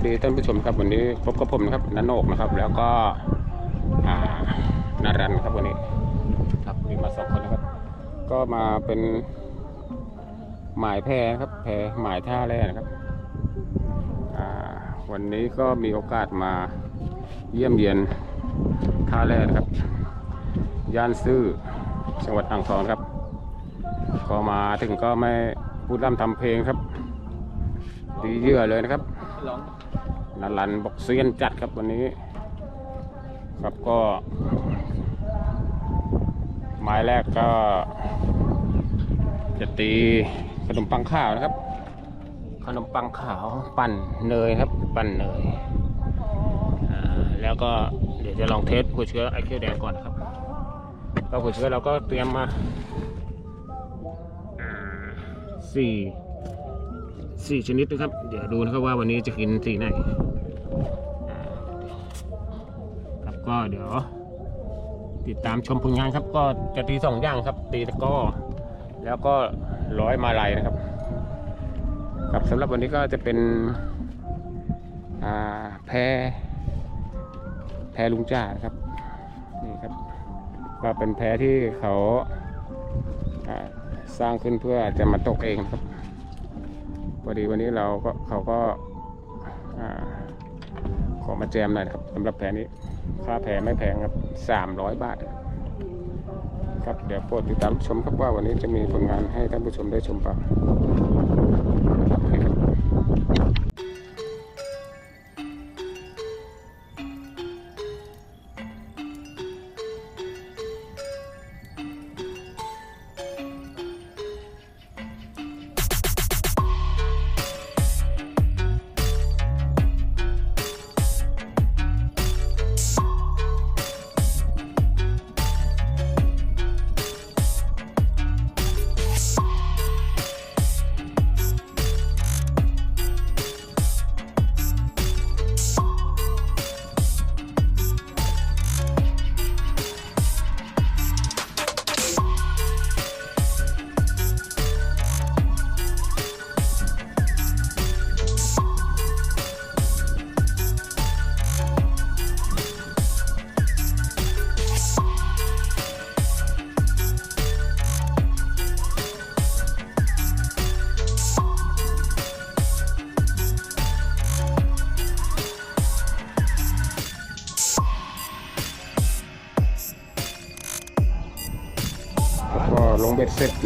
สวัสดีท่านผู้ชมครับวันนี้พบกับผมนะครับนันโอกนะครับ แล้วก็อ่านารันครับวันนี้ครับมีมาสองคนนะครับ ก็มาเป็นหมายแพนะครับ แพหมายท่าแร่นะครับวันนี้ก็มีโอกาสมาเยี่ยมเยียนท่าแร่นะครับย่านซื่อจังหวัดอ่างทองครับก็มาถึงก็ไม่พูดร่ำทำเพลงครับดีเยื่อเลยนะครับ ร้องนันลันบอกเซียนจัดครับวันนี้ ครับก็ ไม้แรกก็ จะตีขนมปังข้าวนะครับ ขนมปังขาวปั่นเนยครับ ปั่นเนยแล้วก็เดี๋ยวจะลองเทสหัวเชื้อไอเคียวแดงก่อนนครับก็หัวเชื้อเราก็เตรียมมาอ่าสี่ สี่ชนิดนะครับ เดี๋ยวดูนะครับว่าวันนี้จะกินสีไหนครับก็เดี๋ยว ติดตามชมผลงานครับ ก็จะตีสองอย่างครับ ตีตะก้อแล้วก็ร้อยมาลัยนะครับ ครับสำหรับวันนี้ก็จะเป็นแพแพลุงจ่าครับนี่ครับ ก็เป็นแพที่เขาสร้างขึ้นเพื่อจะมาตกเองครับ พอดีวันนี้เราก็เขาก็ขอมาแจมหน่อยครับสำหรับแผนนี้ค่าแผนไม่แพงครับสามร้อยบาท ครับเดี๋ยวโปรดติดตามชมครับว่าวันนี้จะมีผลงานให้ท่านผู้ชมได้ชมเปล่า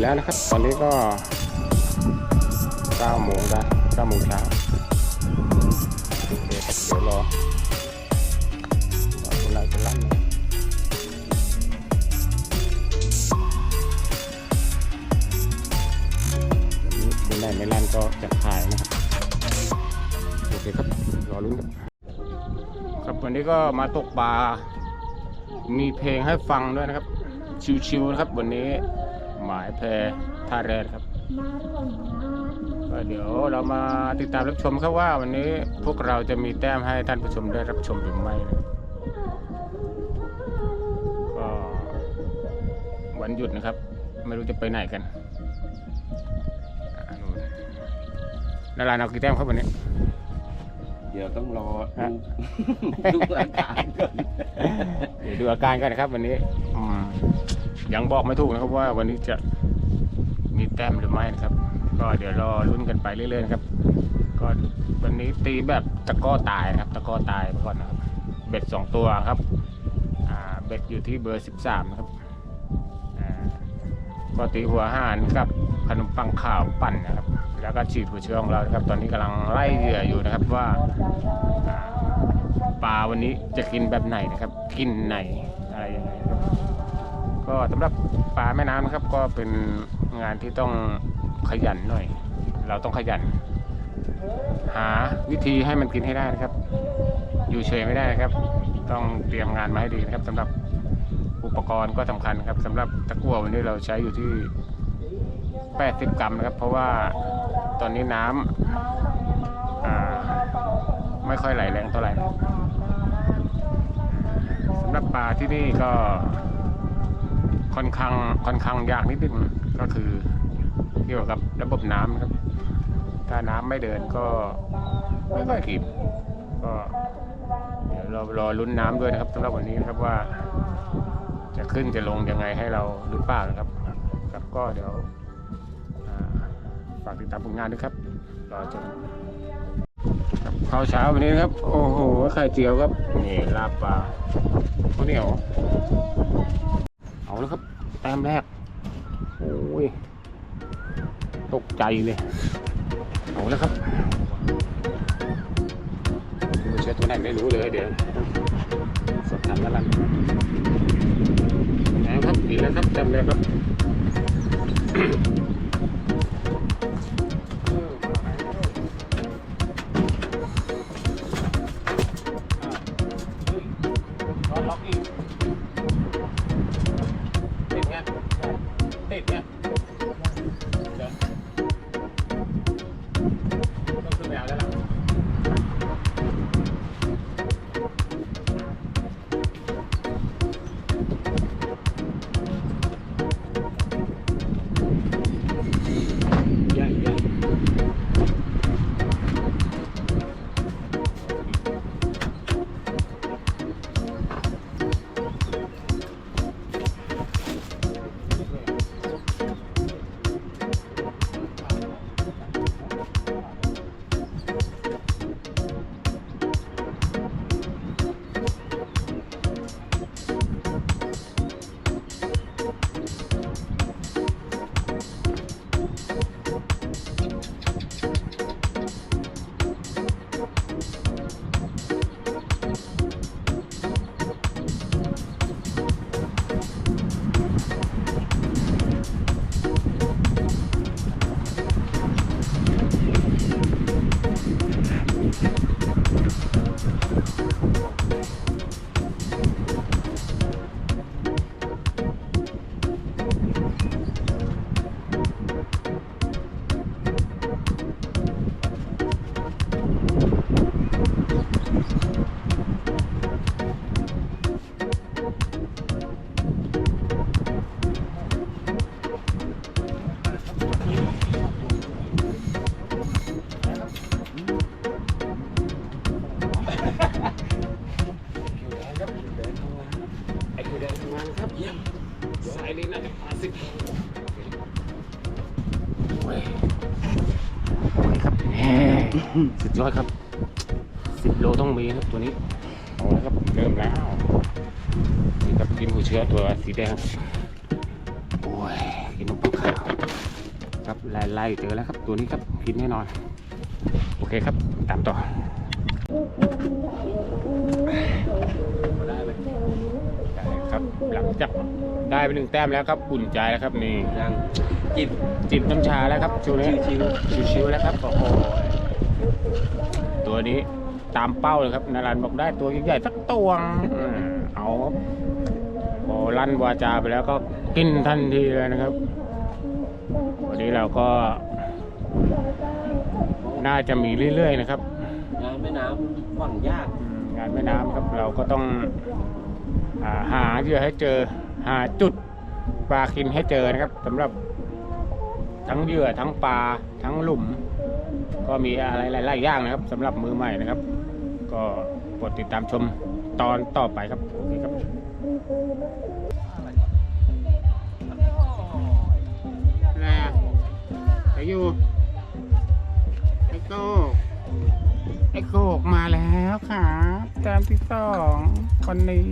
แล้วนะครับ ตอนนี้ก็9โมงได้9โมงเช้าโอเคครับเดี๋ยวรอรอเวลาจะลั่นนะวันนี้วันไหนไม่ลั่นก็จะขายนะครับโอเคครับรอลุ้นครับครับวันนี้ก็มาตกปลามีเพลงให้ฟังด้วยนะครับ ชิวๆนะครับวันนี้ มายแพท่าแรดครับก็เดี๋ยวเรามาติดตามรับชมครับว่าวันนี้พวกเราจะมีแต้มให้ท่านผู้ชมได้รับชมหรือไม่นะครับก็วันหยุดนะครับ ไม่รู้จะไปไหนกันอ่านู่นนาราเอากี่แต้มครับวันนี้ เดี๋ยวต้องรอฮะดูดูอาการก่อนเดี๋ยวดูอาการกันนะครับวันนี้อืม ยังบอกไม่ถูกนะครับว่าวันนี้จะมีแต้มหรือไม่นะครับ ก็เดี๋ยวรอลุ้นกันไปเรื่อยๆนะครับก็วันนี้ตีแบบตะก้อตายครับ ตะก้อตายไปก่อนนะครับ เบ็ดสองตัวครับเบ็ดอยู่ที่เบอร์สิบสามนะครับก็ตีหัวห่านกับขนมปังขาวปั่นนะครับ แล้วก็ฉีดหัวเชื้อของเราครับ ตอนนี้กำลังไล่เหยื่ออยู่นะครับว่าปลาวันนี้จะกินแบบไหนนะครับ กินไหน ก็สำหรับปลาแม่น้ำนะครับ ก็เป็นงานที่ต้องขยันหน่อย เราต้องขยัน หาวิธีให้มันกินให้ได้นะครับ อยู่เฉยไม่ได้นะครับ ต้องเตรียมงานมาให้ดีนะครับสำหรับอุปกรณ์ก็สำคัญครับสำหรับตะกั่ววันนี้เราใช้อยู่ที่ 80 กรัมนะครับ เพราะว่าตอนนี้น้ำอ่าไม่ค่อยไหลแรงเท่าไหร่สำหรับปลาที่นี่ก็ ค่อนข้างค่อนข้างยากนิดนึงก็คือเกี่ยวกับระบบน้ำครับ ถ้าน้ำไม่เดินก็ไม่ค่อยขีบก็เดี๋ยวเรารอลุ้นน้ำด้วยนะครับสำหรับวันนี้นะครับว่า จะขึ้นจะลงยังไงให้เราหรือเปล่านะครับครับก็เดี๋ยวฝากติดตามผลงานด้วยครับรอชมครับข้าวเช้าวันนี้นะครับ โอ้โหไข่เจียวครับนี่ลาบปลาข้าวเหนียวเอาแล้วครับแต้มแรก โอ้ย ตกใจเลย เอาแล้วครับไม่เชื่อตัวไหนไม่รู้เลยเดี๋ยวสดทันแล้วล่ะแล้วครับอีกแล้วครับจำเลยครับล็อกอีก สุดยอดครับสิบโลต้องมีครับตัวนี้เอาละครับเริ่มแล้วนี่ครับกินหัวเชื้อตัวสีแดงโอ้ยกินนมปังขาวครับไล่ๆเจอแล้วครับตัวนี้ครับกินแน่นอน โอเคครับตามต่อได้ไหมได้ครับหลังจากได้ไปหนึ่งแต้มแล้วครับอุ่นใจแล้วครับนี่ยังจิบจิบน้ำชาแล้วครับช่วงนี้ชิวชิวๆแล้วครับโอ้โห ตัวนี้ตามเป้าเลยครับนารันบอกได้ตัวใหญ่ๆสักตัวอืมเอาครับพอลั่นวาจาไปแล้วก็กินทันทีเลยนะครับ วันนี้เราก็ น่าจะมีเรื่อยๆนะครับ งานแม่น้ำฝั่งยากอืมงานแม่น้ำครับเราก็ต้องอาหาเหยื่อให้เจอหาจุดปลากินให้เจอนะครับสำหรับทั้งเหยื่อทั้งปลาทั้งหลุม ก็มีอะไรหลายๆอย่างนะครับสำหรับมือใหม่นะครับ ก็โปรดติดตามชมตอนต่อไปครับโอเคครับอะไรอะไอยู่ไอโก้ไอโกกมาแล้วค่ะแต้มที่สองคนนี้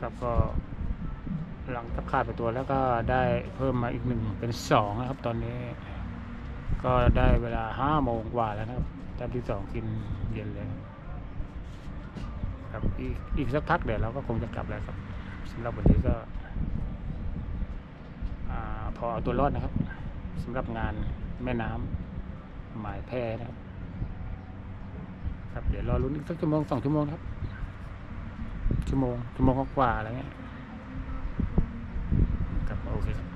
ครับก็หลังทับขาดไปตัวแล้วก็ได้เพิ่มมาอีกหนึ่งเป็นสองนะครับ ตอนนี้ ก็ได้เวลาห้าโมงกว่าแล้วนะครับแต้มที่สองกินเย็นเลยครับอีกอีกสักพักเดี๋ยวเราก็คงจะกลับแล้วครับสำหรับวันนี้ก็อพอเอาตัวรอดนะครับ สำหรับงานแม่น้ำหมายแพนะครับ ครับ เดี๋ยวรอรุ้นอีกสักชั่วโมงสองชั่วโมงครับ ชั่วโมงชั่วโมงกว่าๆอะไรเงี้ยครับโอเคครับ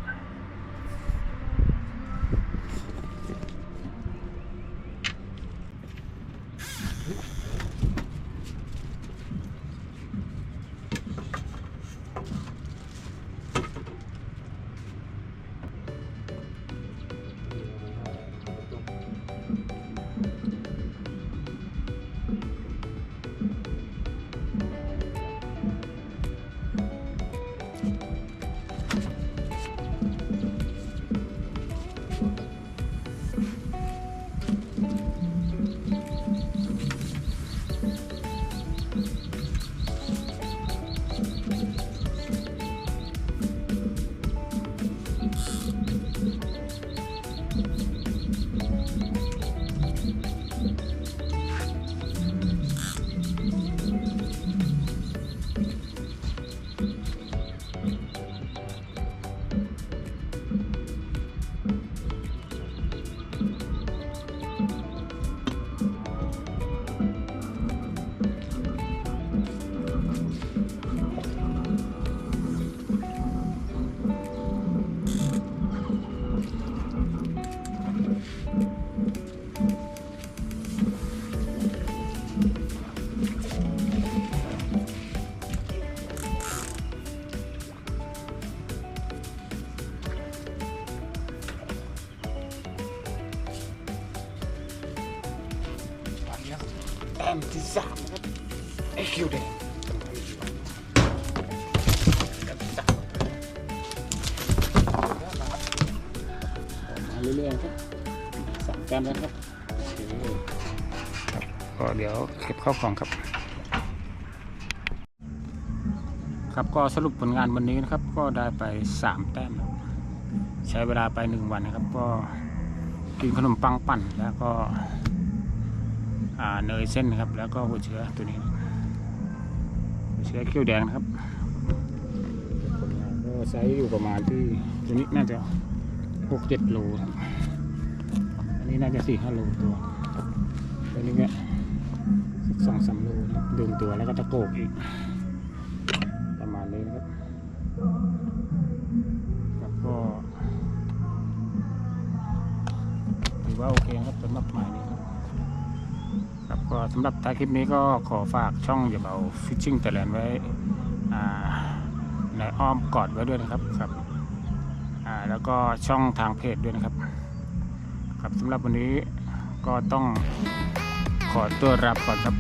ที่สามนะครับไอคิวแดงมาเรื่อยๆครับสามแต้มแล้วครับครับก็เดี๋ยวเก็บเข้าของครับ ครับก็สรุปผลงานวันนี้นะครับ ก็ได้ไปสามแต้มใช้เวลาไปหนึ่งวันนะครับ ก็กินขนมปังปั่นแล้วก็ เนยเส้นนะครับ แล้วก็หัวเชื้อตัวนี้หัวเชื้อเขียวแดงนะครับก็ไซส์อยู่ประมาณที่ตัวนี้น่าจะหกเจ็ดโลครับอันนี้น่าจะสี่ห้าโลตัวตัวนี้เนี่ยสองสามโลนะดึงตัวแล้วก็ตะโกกอีก ประมาณนี้นะครับแล้วก็ถือว่าโอเคครับสำหรับหมายนี้ครับ ครับก็สำหรับท้ายคลิปนี้ก็ขอฝากช่องอย่าเบาฟิชชิ่งแต่แลนไว้ในอ้อมกอดไว้ด้วยนะครับครับแล้วก็ช่องทางเพจด้วยนะครับ ครับสำหรับวันนี้ก็ต้องขอตัวรับก่อนครับ